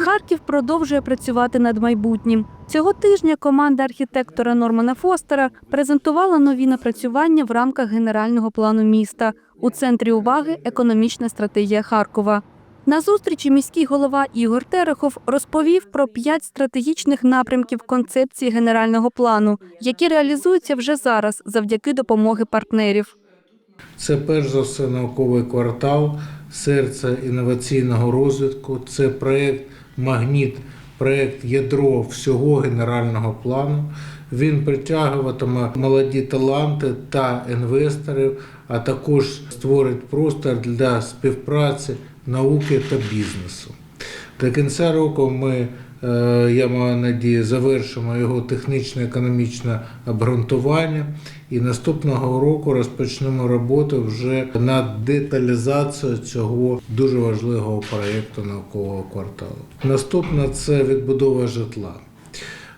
Харків продовжує працювати над майбутнім. Цього тижня команда архітектора Нормана Фостера презентувала нові напрацювання в рамках генерального плану міста. У центрі уваги економічна стратегія Харкова. На зустрічі міський голова Ігор Терехов розповів про п'ять стратегічних напрямків концепції генерального плану, які реалізуються вже зараз завдяки допомоги партнерів. Це перш за все науковий квартал, серце інноваційного розвитку. Це проєкт Магніт, проект ядро всього генерального плану. Він притягуватиме молоді таланти та інвесторів, а також створить простор для співпраці науки та бізнесу. До кінця року ми, я маю надію, завершимо його технічно-економічне обґрунтування і наступного року розпочнемо роботу вже над деталізацію цього дуже важливого проєкту наукового кварталу. Наступна це відбудова житла.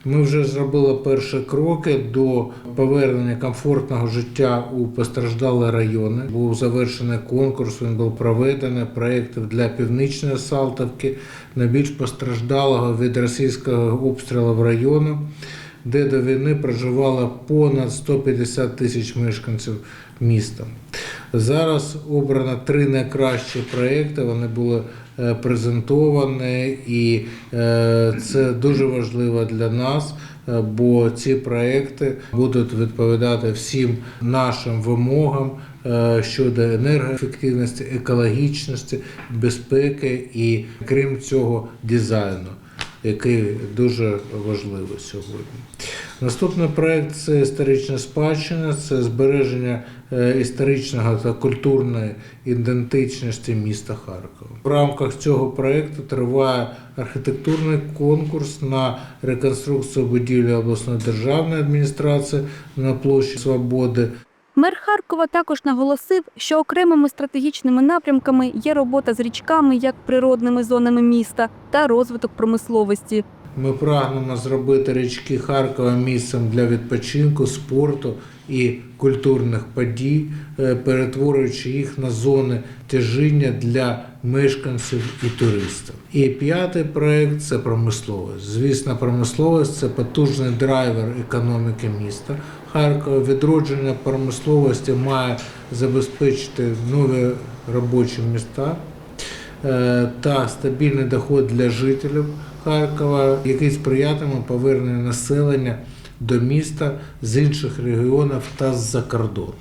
Ми вже зробили перші кроки до повернення комфортного життя у постраждалі райони. Був завершений конкурс, він був проведений проєкти для північної Салтовки, найбільш постраждалого від російського обстрілу в району, де до війни проживало понад 150 тисяч мешканців міста. Зараз обрано три найкращі проєкти. Вони були е, презентовані, і е, це дуже важливо для нас, е, бо ці проєкти будуть відповідати всім нашим вимогам щодо енергоефективності, екологічності, безпеки і крім цього дизайну який дуже важливий сьогодні. Наступний проект це історична спадщина, це збереження е, історичного та культурної ідентичності міста Харкова. В рамках цього проекту триває архітектурний конкурс на реконструкцію будівлі обласної державної адміністрації на площі Свободи. Мер Харкова також наголосив, що окремими стратегічними напрямками є робота з річками як природними зонами міста та розвиток промисловості. Ми прагнемо зробити річки Харкова місцем для відпочинку, спорту і культурних подій, е, перетворюючи їх на зони тяжіння для мешканців і туристів. І п'ятий проект це промисловість. Звісно, промисловість це потужний драйвер економіки міста. Харкова відродження промисловості має забезпечити нові робочі міста та стабільний доход для жителів Харкова, який сприятиме поверненню населення до міста з інших регіонів та з-за кордону.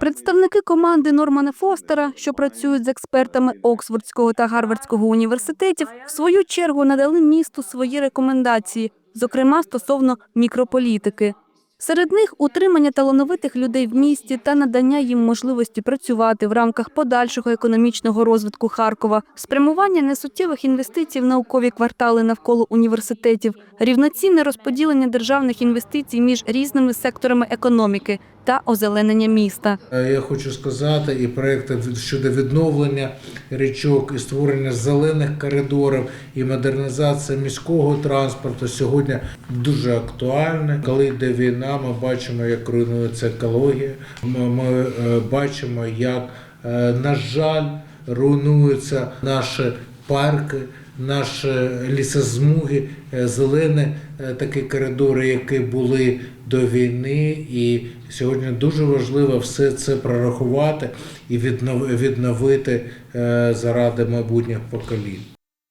Представники команди Нормана Фостера, що працюють з експертами Оксфордського та Гарвардського університетів, в свою чергу надали місту свої рекомендації, зокрема стосовно мікрополітики. Серед них утримання талановитих людей в місті та надання їм можливості працювати в рамках подальшого економічного розвитку Харкова, спрямування несуттєвих інвестицій в наукові квартали навколо університетів, рівноцінне розподілення державних інвестицій між різними секторами економіки та озеленення міста. Е, Я хочу сказати, і проекти щодо відновлення річок, і створення зелених коридорів, і модернізація міського транспорту сьогодні дуже актуальні. Коли йде війна, ми бачимо, як руйнується екологія. Ми, ми е, бачимо, як, е, на жаль, руйнуються наші парки. Наші лісозмуги, е, зелені е, такі коридори, які були до війни, і сьогодні дуже важливо все це прорахувати і відновити е, заради майбутніх поколінь.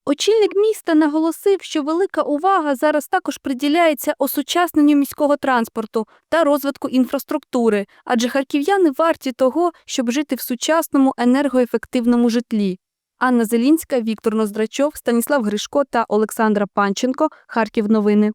Очільник міста наголосив, що велика увага зараз також приділяється осучасненню міського транспорту та розвитку інфраструктури, адже харків'яни варті того, щоб жити в сучасному енергоефективному житлі. Анна Зелінська, Віктор Ноздрачов, Станіслав Гришко та Олександра Панченко. Харків новини.